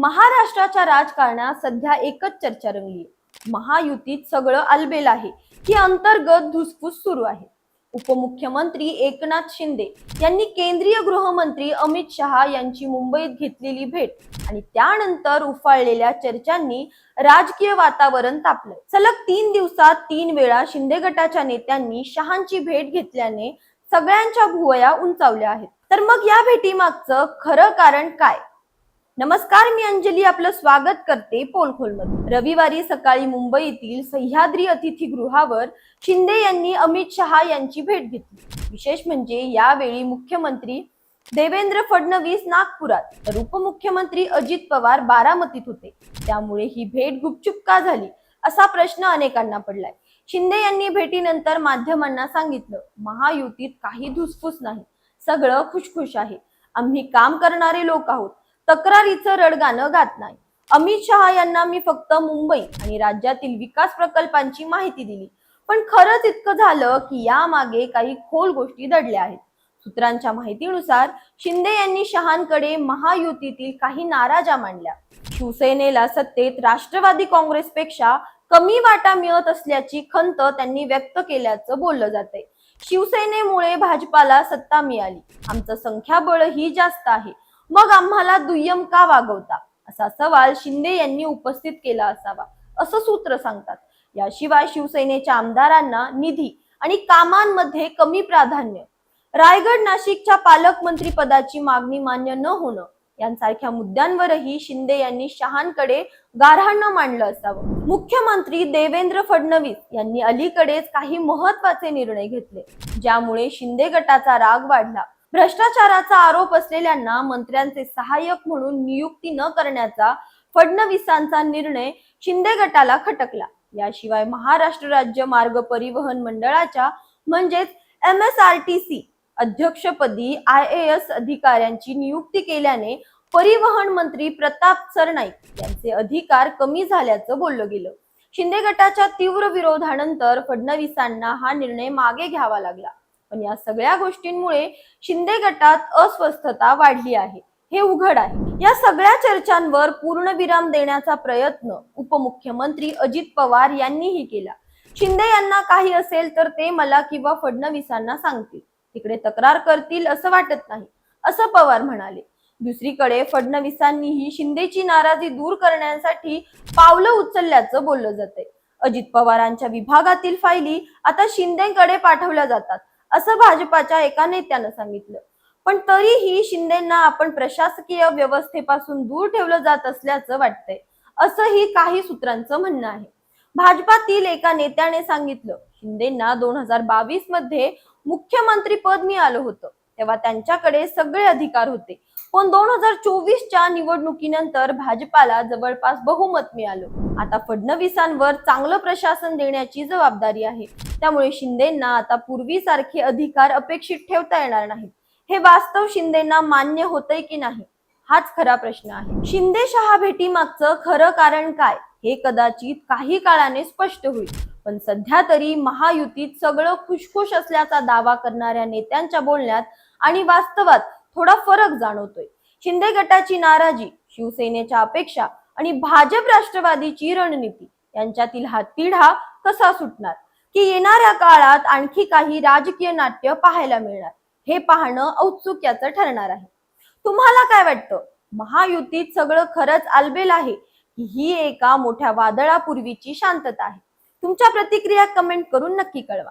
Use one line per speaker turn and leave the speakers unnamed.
महाराष्ट्राच्या राजकारणात सध्या एकच चर्चा रंगली. महायुतीत सगळं अलबेल आहे. ही अंतर्गत धुसफूस सुरू आहे. उपमुख्यमंत्री एकनाथ शिंदे यांनी केंद्रीय गृहमंत्री अमित शहा यांची मुंबईत घेतलेली भेट आणि त्यानंतर उफाळलेल्या चर्चांनी राजकीय वातावरण तापलं सलग तीन दिवसात तीन वेळा शिंदे गटाच्या नेत्यांनी शहांची भेट घेतल्याने सगळ्यांच्या भुवया उंचावल्या आहेत. तर मग या भेटीमागचं खरं कारण काय? नमस्कार मी अंजली. आपलं स्वागत करते पोलखोलमध्ये. रविवारी सकाळी मुंबईतील सह्याद्री अतिथीगृहावर शिंदे यांनी अमित शहा यांची भेट घेतली. विशेष म्हणजे यावेळी मुख्यमंत्री देवेंद्र फडणवीस नागपुरात तर उपमुख्यमंत्री अजित पवार बारामतीत होते. त्यामुळे ही भेट गुपचूप का झाली असा प्रश्न अनेकांना पडलाय. शिंदे यांनी भेटीनंतर माध्यमांना सांगितलं महायुतीत काही धुसफूस नाही. सगळं खुशखुश आहे. आम्ही काम करणारे लोक आहोत. तक्रारीचं रडगाणं गात नाही. अमित शहा यांना मी फक्त मुंबई आणि राज्यातील विकास प्रकल्पांची माहिती दिली. पण खरंच इतकं झालं की यामागे काही खोल गोष्टी दडल्या आहेत. सूत्रांच्या माहितीनुसार शिंदे यांनी शहांकडे महायुतीतील काही नाराजा मांडल्या. शिवसेनेला सत्तेत राष्ट्रवादी काँग्रेसपेक्षा कमी वाटा मिळत असल्याची खंत त्यांनी व्यक्त केल्याचं बोललं जातंय. शिवसेनेमुळे भाजपाला सत्ता मिळाली. आमचं संख्याबळही जास्त आहे. मग आम्हाला दुय्यम का वागवता? असा सवाल शिंदे यांनी उपस्थित केला असावा असं सूत्र सांगतात. याशिवाय शिवसेनेच्या आमदारांना निधी आणि कामांमध्ये कमी प्राधान्य रायगड नाशिकच्या पालकमंत्री पदाची मागणी मान्य न होणं यांसारख्या मुद्द्यांवरही शिंदे यांनी शहांकडे गारहाणं मांडलं असावं. मुख्यमंत्री देवेंद्र फडणवीस यांनी अलीकडेच काही महत्त्वाचे निर्णय घेतले ज्यामुळे शिंदे गटाचा राग वाढला. भ्रष्टाचाराचा आरोप असलेल्यांना मंत्र्यांचे सहाय्यक म्हणून नियुक्ती न करण्याचा फडणवीसांचा निर्णय शिंदे गटाला खटकला. याशिवाय महाराष्ट्र राज्य मार्ग परिवहन मंडळाच्या म्हणजेच M S R T C अध्यक्षपदी आय ए एस अधिकाऱ्यांची नियुक्ती केल्याने परिवहन मंत्री प्रताप सरनाईक यांचे अधिकार कमी झाल्याचं बोललं गेलं. शिंदे गटाच्या तीव्र विरोधानंतर फडणवीसांना हा निर्णय मागे घ्यावा लागला. पण या सगळ्या गोष्टींमुळे शिंदे गटात अस्वस्थता वाढली आहे. हे उघड आहे. या सगळ्या चर्चांवर पूर्णविराम देण्याचा प्रयत्न उपमुख्यमंत्री अजित पवार यांनीही केला. शिंदे यांना काही असेल तर ते मला किंवा फडणवीसांना सांगतील. तिकडे तक्रार करतील असं वाटत नाही. असं पवार म्हणाले. दुसरीकडे फडणवीसांनीही शिंदेची नाराजी दूर करण्यासाठी पावलं उचलल्याचं बोललं जातंय. अजित पवारांच्या विभागातील फायली आता शिंदेकडे पाठवल्या जातात. असं भाजपाच्या एका नेत्यानं सांगितलं. पण तरीही शिंदेना आपण प्रशासकीय व्यवस्थेपासून दूर ठेवलं जात असल्याचं वाटतंय. असंही काही सूत्रांचं म्हणणं आहे. भाजपातील एका नेत्याने सांगितलं शिंदेना दोन हजार बावीसमध्ये मुख्यमंत्री पद मिळालं होतं. तेव्हा त्यांच्याकडे सगळे अधिकार होते. पण दोन हजार चोवीसच्या निवडणुकीनंतर भाजपाला जवळपास बहुमत मिळालं. आता फडणवीसांवर चांगलं प्रशासन देण्याची जबाबदारी आहे. त्यामुळे शिंदेना आता पूर्वीसारखे अधिकार अपेक्षित ठेवता येणार नाहीत. हे वास्तव शिंदेना मान्य होतंय की नाही? हाच खरा प्रश्न आहे. शिंदे शहा भेटीमागचं खरं कारण काय? हे कदाचित काही काळाने स्पष्ट होईल. पण सध्या तरी महायुतीत सगळं खुशखुश असल्याचा दावा करणाऱ्या नेत्यांच्या बोलण्यात आणि वास्तवात थोडा फरक जाणवतोय. शिंदे गटाची नाराजी शिवसेनेच्या अपेक्षा आणि भाजप राष्ट्रवादीची रणनीती यांच्यातील हा तिढा कसा सुटणार? की येणाऱ्या काळात आणखी काही राजकीय नाट्य पाहायला मिळणार? हे पाहणं औत्सुक्याचं ठरणार आहे. तुम्हाला काय वाटतं? महायुतीत सगळं खरंच आलबेल आहे की ही एका मोठ्या वादळापूर्वीची शांतता आहे? तुमच्या प्रतिक्रिया कमेंट करून नक्की कळवा.